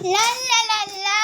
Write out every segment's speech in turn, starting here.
La la la la.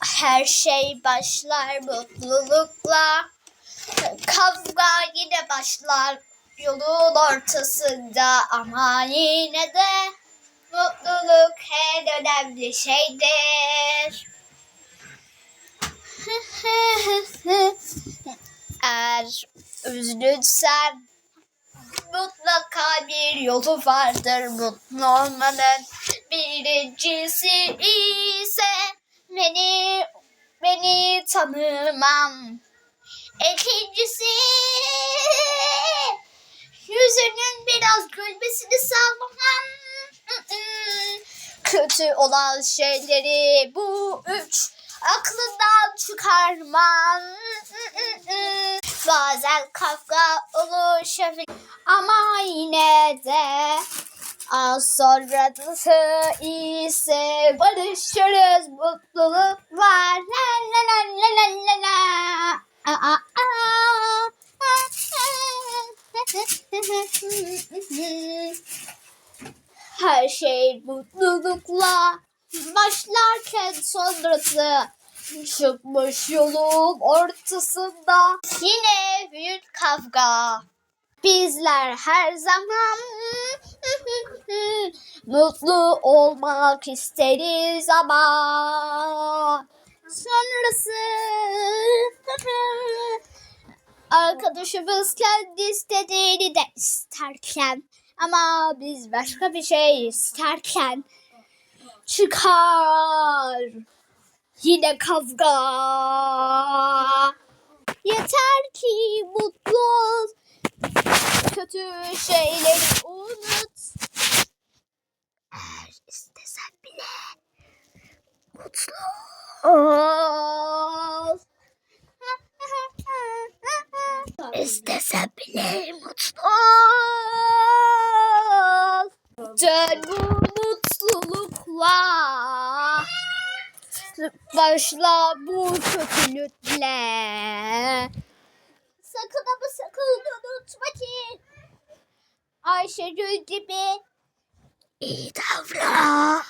Her şey başlar mutlulukla. Kavga yine başlar yolun ortasında ama yine de mutluluk en önemli şeydir. Eğer üzgünsen yolu vardır mutlu. Birincisi ise beni beni tanımam. İkincisi yüzünün biraz gülmesini sağlamam. Kötü olan şeyleri bu üç aklından çıkarman. Bazen kavga oluşabilir ama yine de az sonrası ise barışırız mutluluk var. La la la la la la la. Aa, aa, aa. Her şey mutlulukla başlarken sonrası çıkmış yolun ortasında yine büyük kavga. Bizler her zaman mutlu olmak isteriz ama sonrası arkadaşımız kendi istediğini de isterken ama biz başka bir şey isterken çıkar yine kavga. Yeter ki mutlu kötü şeyleri unut. Eğer istesen bile mutlu ol. İstesen bile mutlu ol. Dön bu mutlulukla. Başla bu kötülükle. Sakın ama sakın Ayşegül gibi iyi davran.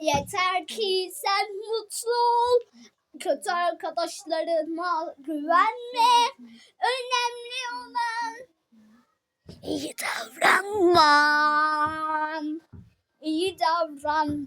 Yeter ki sen mutlu ol. Kötü arkadaşlarına güvenme. Önemli olan iyi davranman. İyi davranman.